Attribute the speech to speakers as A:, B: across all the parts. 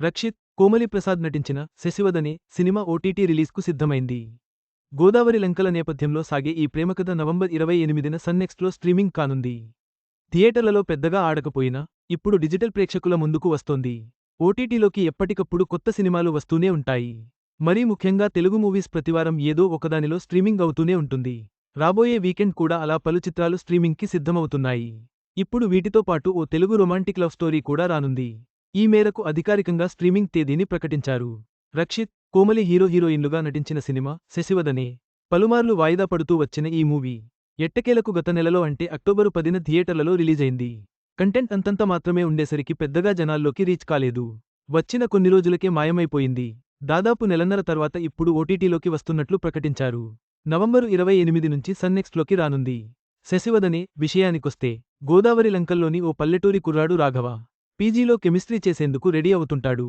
A: రక్షిత్ కోమలి ప్రసాద్ నటించిన Sasivadane cinema OTT రిలీజ్కు సిద్ధమైంది. గోదావరి లంకల నేపథ్యంలో సాగే ఈ ప్రేమకథ నవంబర్ ఇరవై ఎనిమిదిన సన్నెక్స్ట్లో స్ట్రీమింగ్ కానుంది. థియేటర్లలో పెద్దగా ఆడకపోయినా ఇప్పుడు డిజిటల్ ప్రేక్షకుల ముందుకు వస్తోంది. ఓటీటీలోకి ఎప్పటికప్పుడు కొత్త సినిమాలు వస్తూనే ఉంటాయి. మరీ ముఖ్యంగా తెలుగు మూవీస్ ప్రతివారం ఏదో ఒకదానిలో స్ట్రీమింగ్ అవుతూనే ఉంటుంది. రాబోయే వీకెండ్ కూడా అలా పలు చిత్రాలు స్ట్రీమింగ్కి సిద్ధమవుతున్నాయి. ఇప్పుడు వీటితో పాటు ఓ తెలుగు రొమాంటిక్ లవ్ స్టోరీ కూడా రానుంది. ఈ మేరకు అధికారికంగా స్ట్రీమింగ్ తేదీని ప్రకటించారు. రక్షిత్ కోమలి హీరో హీరోయిన్లుగా నటించిన సినిమా శశివదనే. పలుమార్లు వాయిదా పడుతూ వచ్చిన ఈ మూవీ ఎట్టకేలకు గత నెలలో అంటే అక్టోబరు పదిన థియేటర్లలో రిలీజైంది. కంటెంట్ అంతంత మాత్రమే ఉండేసరికి పెద్దగా జనాల్లోకి రీచ్ కాలేదు. వచ్చిన కొన్ని రోజులకే మాయమైపోయింది. దాదాపు నెలన్నర తర్వాత ఇప్పుడు ఓటీటీలోకి వస్తున్నట్లు ప్రకటించారు. నవంబరు ఇరవై ఎనిమిది నుంచి సన్నెక్స్ట్లోకి రానుంది. శశివదనే విషయానికొస్తే గోదావరి లంకల్లోని ఓ పల్లెటూరి కుర్రాడు రాఘవ. పీజీలో కెమిస్ట్రీ చేసేందుకు రెడీ అవుతుంటాడు.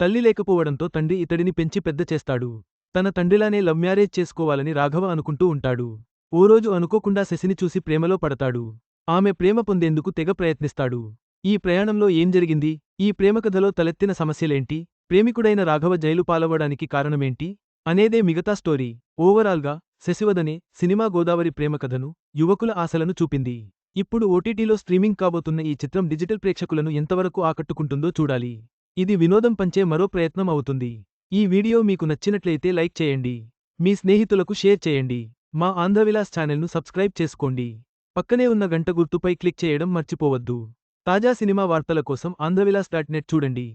A: తల్లి లేకపోవడంతో తండ్రి ఇతడిని పెంచి పెద్ద చేస్తాడు. తన తండ్రిలానే లవ్ మ్యారేజ్ చేసుకోవాలని రాఘవ అనుకుంటూ ఉంటాడు. ఓ రోజు అనుకోకుండా శశిని చూసి ప్రేమలో పడతాడు. ఆమె ప్రేమ పొందేందుకు తెగ ప్రయత్నిస్తాడు. ఈ ప్రయాణంలో ఏం జరిగింది? ఈ ప్రేమకథలో తలెత్తిన సమస్యలేంటి? ప్రేమికుడైన రాఘవ జైలు పాలవ్వడానికి కారణమేంటి? అనేదే మిగతా స్టోరీ. ఓవరాల్గా శశివదనే సినిమా గోదావరి ప్రేమకథను యువకుల ఆశలను చూపింది. ఇప్పుడు ఓటీటీలో స్ట్రీమింగ్ కాబోతున్న ఈ చిత్రం డిజిటల్ ప్రేక్షకులను ఎంతవరకు ఆకట్టుకుంటుందో చూడాలి. ఇది వినోదం పంచే మరో ప్రయత్నం అవుతుంది. ఈ వీడియో మీకు నచ్చినట్లయితే లైక్ చేయండి. మీ స్నేహితులకు షేర్ చేయండి. మా ఆంధ్రవిలాస్ ఛానల్ను సబ్స్క్రైబ్ చేసుకోండి. పక్కనే ఉన్న గంట గుర్తుపై క్లిక్ చేయడం మర్చిపోవద్దు. తాజా సినిమా వార్తల కోసం ఆంధ్రవిలాస్ డాట్ నెట్ చూడండి.